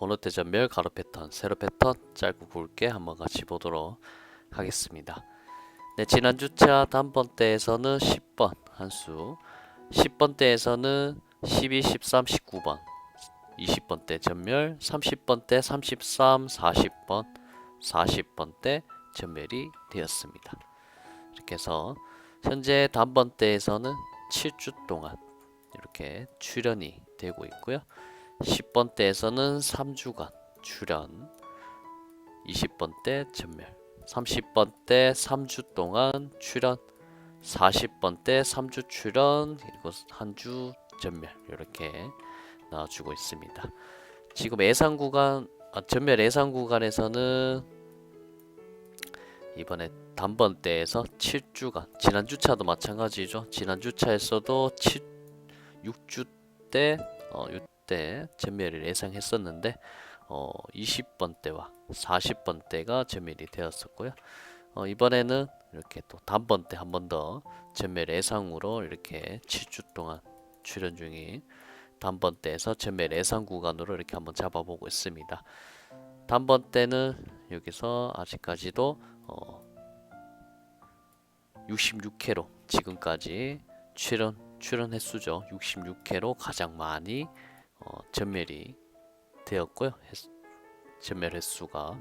번호대 전멸 가로 패턴 세로 패턴 짧고 굵게 한번 같이 보도록 하겠습니다. 네, 지난 주차 단번대에서는 10번 한수 10번대에서는 12, 13, 19번 20번대 전멸 30번대 33, 40번 40번대 전멸이 되었습니다. 이렇게 해서 현재 단번대에서는 7주 동안 이렇게 출연이 되고 있고요. 10번대에서는 3주간 출연 20번대 전멸 30번대 3주 동안 출연 40번대 3주 출연 그리고 한 주 전멸 이렇게 나와주고 있습니다. 지금 예상 구간 아, 전멸 예상 구간에서는 이번에 단번대에서 7주간 지난 주 차도 마찬가지죠. 지난 주 차에서도 7 6주 때 어, 이 때 전멸을 예상했었는데 어, 20번 때와 40번 때가 전멸이 되었었고요. 어, 이번에는 이렇게 또 단번 때한번 더 전멸 예상으로 이렇게 7주 동안 출연 중인 단번 때에서 전멸 예상 구간으로 이렇게 한번 잡아보고 있습니다. 단번 때는 여기서 아직까지도 어, 66회로 지금까지 출연 출연 횟수죠. 66회로 가장 많이 어, 전멸이 되었고요. 횟- 전멸 횟수가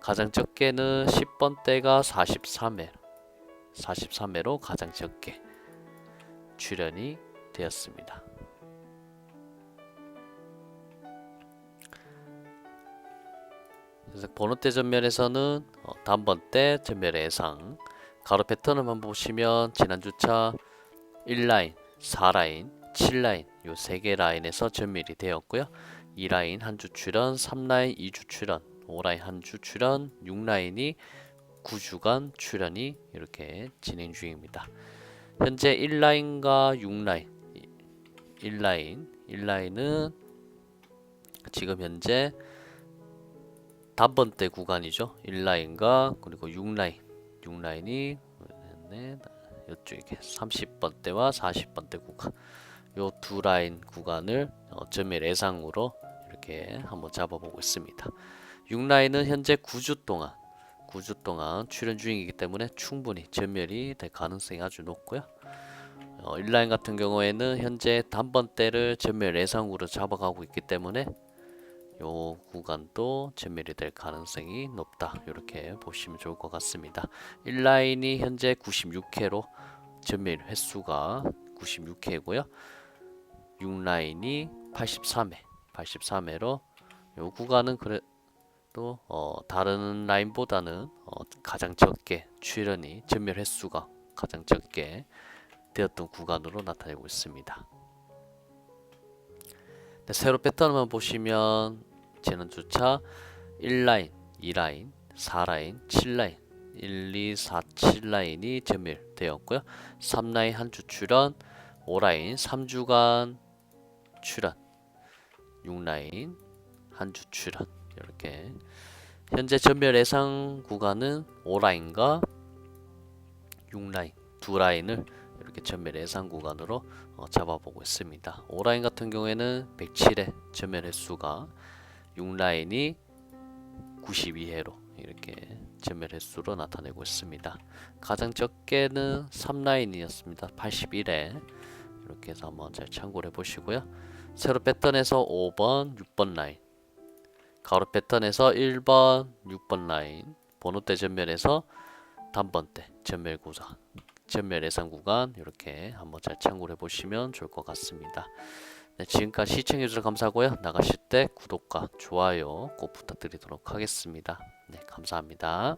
가장 적게는 10번 때가 43회 43회로 가장 적게 출연이 되었습니다. 그래서 번호대 전멸에서는 어, 단번대 전멸 예상 가로 패턴을만 보시면 지난 주차 1라인, 4라인, 7라인 요 세 개 라인에서 전멸이 되었고요. 2라인 한 주 출연, 3라인 2주 출연, 5라인 한 주 출연, 6라인이 9주간 출연이 이렇게 진행 중입니다. 현재 1라인과 6라인 1라인 1라인은 지금 현재 단번대 구간이죠. 1라인과 그리고 6라인 6라인이 네, 이쪽에 30번대와 40번대 구간 요 두 라인 구간을 어, 점일 예상으로 이렇게 한번 잡아보고 있습니다. 6라인은 현재 9주 동안 9주 동안 출연 중이기 때문에 충분히 전멸이 될 가능성이 아주 높고요. 어, 1라인 같은 경우에는 현재 단번대를 전멸 예상으로 잡아가고 있기 때문에 요 구간도 전멸이 될 가능성이 높다. 이렇게 보시면 좋을 것 같습니다. 1라인이 현재 96회로 전멸 횟수가 96회고요. 6라인이 83회, 83회로 요 구간은 그래도 어, 다른 라인보다는 어, 가장 적게 출연이 전멸 횟수가 가장 적게 되었던 구간으로 나타내고 있습니다. 네, 세로 패턴만 보시면 지난 주차 1라인, 2라인, 4라인, 7라인 1, 2, 4, 7라인이 전멸되었고요. 3라인 한 주 출연, 5라인 3주간 출연, 6라인 한 주 출연 이렇게 현재 전멸 예상 구간은 5라인과 6라인 두 라인을 이렇게 전멸 예상 구간으로 어, 잡아보고 있습니다. 5라인 같은 경우에는 107회 전멸 횟수가 6라인이 92회로 이렇게 전멸 횟수로 나타내고 있습니다. 가장 적게는 3라인이었습니다. 81회 이렇게 해서 한번 잘 참고를 해보시고요. 세로 패턴에서 5번, 6번 라인 가로 패턴에서 1번, 6번 라인 번호대 전멸에서 단번대 전멸 구간 전멸 예상 구간 이렇게 한번 잘 참고를 해보시면 좋을 것 같습니다. 네, 지금까지 시청해주셔서 감사하고요. 나가실 때 구독과 좋아요 꼭 부탁드리도록 하겠습니다. 네, 감사합니다.